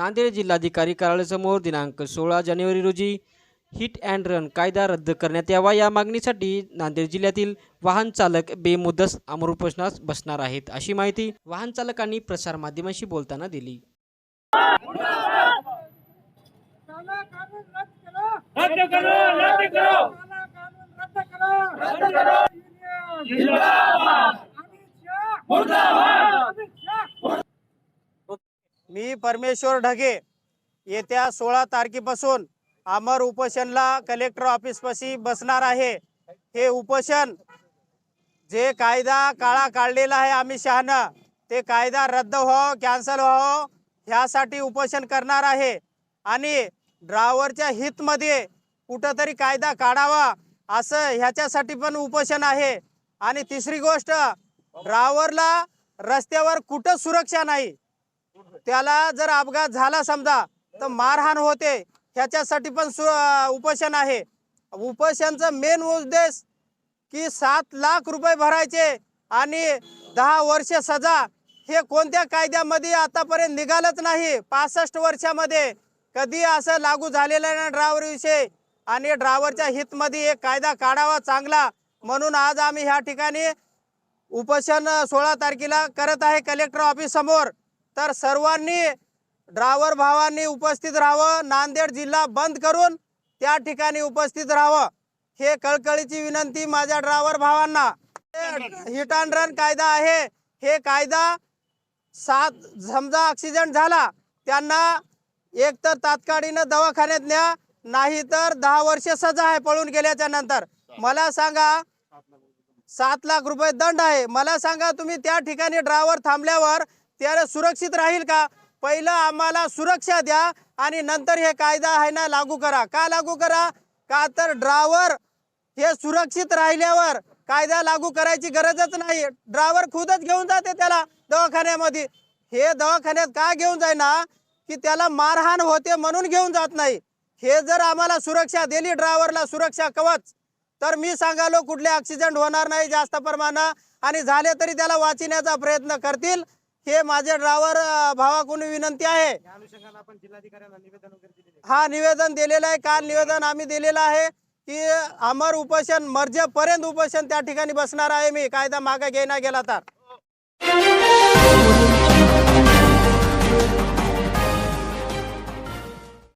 नांदेड जिल्हाधिकारी कार्यालयासमोर दिनांक सोळा जानेवारी रोजी हिट अँड रन कायदा रद्द करण्यात यावा या मागणीसाठी नांदेड जिल्ह्यातील वाहन चालक बेमुदस आमर उपोषणास बसणार आहेत अशी माहिती वाहन चालकांनी प्रसारमाध्यमांशी बोलताना दिली. रद्द करो रद्द करो रद्द करो काला कानून रद्द करो रद्द करो युनियन जिंदाबाद अमित शाह मुर्दाबाद अमित शाह मी परमेश्वर ढगे. येत्या सोळा तारखेपासून अमर उपोषणला कलेक्टर ऑफिसपाशी बसणार आहे. हे उपोषण जे कायदा काळा काढलेला आहे आम्ही शहानं ते कायदा रद्द व्हावं कॅन्सल व्हावं ह्यासाठी उपोषण करणार आहे. आणि ड्रायव्हरच्या हितमध्ये कुठंतरी कायदा काढावा असं ह्याच्यासाठी पण उपोषण आहे. आणि तिसरी गोष्ट ड्रायव्हरला रस्त्यावर कुठं सुरक्षा नाही? त्याला जर अपघात झाला समजा तर मारहाण होते. ह्याच्यासाठी पण सु उपोषण आहे. उपोषणचा मेन उद्देश की सात लाख रुपये भरायचे आणि दहा वर्ष सजा. हे कोणत्या कायद्यामध्ये आतापर्यंत निघालंच नाही. पासष्ट वर्षामध्ये. कधी असं लागू झालेलं नाही ड्रायव्हरविषयी आणि ड्रायव्हरच्या हितमध्ये एक कायदा काढावा चांगला. म्हणून आज आम्ही ह्या ठिकाणी उपोषण सोळा तारखेला करत आहे कलेक्टर ऑफिस समोर तर सर्वांनी ड्रायव्हर भावांनी उपस्थित राहावं नांदेड जिल्हा बंद करून त्या ठिकाणी उपस्थित राहावं. हे कळकळीची विनंती माझ्या ड्रायव्हर भावांना. हिट अँड रन कायदा आहे. हे कायदा सात समजा ॲक्सिडेंट झाला त्यांना एक तर तात्काळीनं दवाखान्यात न्या नाही तर दहा वर्ष सजा आहे पळून गेल्याच्यानंतर. मला सांगा सात लाख रुपये दंड आहे. मला सांगा तुम्ही त्या ठिकाणी ड्रायव्हर थांबल्यावर त्याला सुरक्षित राहील का? पहिलं आम्हाला सुरक्षा द्या आणि नंतर हे कायदा आहे ना लागू करा. का लागू करा? का तर ड्रायव्हर हे सुरक्षित राहिल्यावर कायदा लागू करायची गरजच नाही. ड्रायव्हर खुदच घेऊन जाते त्याला दवाखान्यामध्ये. हे दवाखान्यात का घेऊन जाईना? की त्याला मारहाण होते म्हणून घेऊन जात नाही. हे जर आम्हाला सुरक्षा दिली ड्रायव्हरला सुरक्षा कवच तर मी सांगालो कुठले ॲक्सिडेंट होणार नाही जास्त प्रमाणात आणि झाले तरी त्याला वाचण्याचा प्रयत्न करतील. हे माझे ड्रायव्हर भावाकडून विनंती आहे. हा निवेदन दिलेलं आहे. काल निवेदन आम्ही दिलेलं आहे की अमर उपोषण मर्जेपर्यंत उपोषण त्या ठिकाणी बसणार आहे मी. कायदा मागे घेण्यात गेला तर.